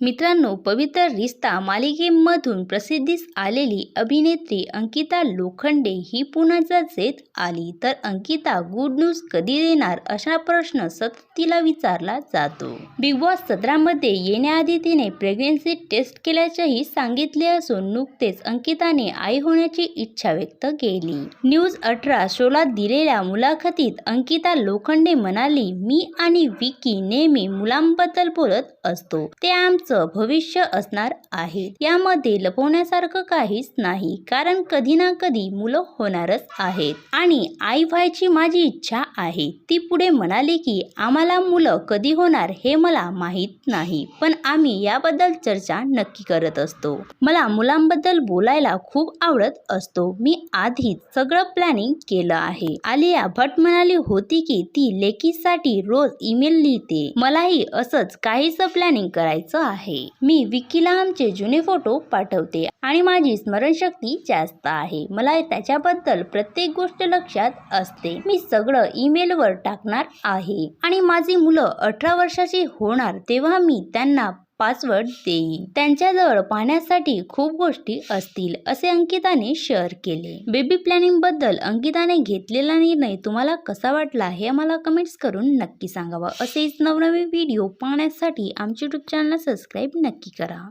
मित्रांनो पवित्र रिश्ता मालिकेमधून प्रसिद्धीस आलेली अभिनेत्री अंकिता लोखंडे ही पुण्याचा जेत आली. तर अंकिता गुड न्यूज कधी देणार असा प्रश्न सतत तिला विचारला जातो. बिग बॉस सतरामध्ये येण्याआधी तिने प्रेग्नेन्सी टेस्ट केल्याचेही सांगितले असून नुकतेच अंकिताने आई होण्याची इच्छा व्यक्त केली. न्यूज अठरा शोला दिलेल्या मुलाखतीत अंकिता लोखंडे म्हणाली मी आणि विकी नेहमी मुलांबद्दल बोलत असतो. ते आमचं भविष्य असणार आहे. यामध्ये लपवण्यासारखं काहीच नाही कारण कधी ना कधी मुलं होणारच आहेत. आणि आई व्हायची माझी इच्छा आहे. ती पुढे म्हणाली की आम्हाला मुलं कधी होणार हे मला माहीत नाही पण आम्ही याबद्दल चर्चा नक्की करत असतो. मला मुलांबद्दल बोलायला खूप आवडत असतो. मी आधीच सगळं प्लॅनिंग केलं आहे. आलिया भट म्हणाली होती की ती लेकीसाठी रोज ईमेल लिहिते. मलाही असंच काहीच प्लॅनिंग करायचं आहे आहे. मी विकीला आमचे जुने फोटो पाठवते आणि माझी स्मरणशक्ती जास्त आहे. मला त्याच्याबद्दल प्रत्येक गोष्ट लक्षात असते. मी सगळं ईमेलवर टाकणार आहे. आणि माझी मुलं अठरा वर्षाची होणार तेव्हा मी त्यांना पासवर्ड देईन त्यांच्याजवळ पाहण्यासाठी खूप गोष्टी असतील असे अंकिताने शेअर केले. बेबी प्लॅनिंगबद्दल अंकिताने घेतलेला निर्णय तुम्हाला कसा वाटला हे मला कमेंट्स करून नक्की सांगावं. असेच नवनवीन व्हिडिओ पाहण्यासाठी आमचे यूट्यूब चॅनल सबस्क्राईब नक्की करा.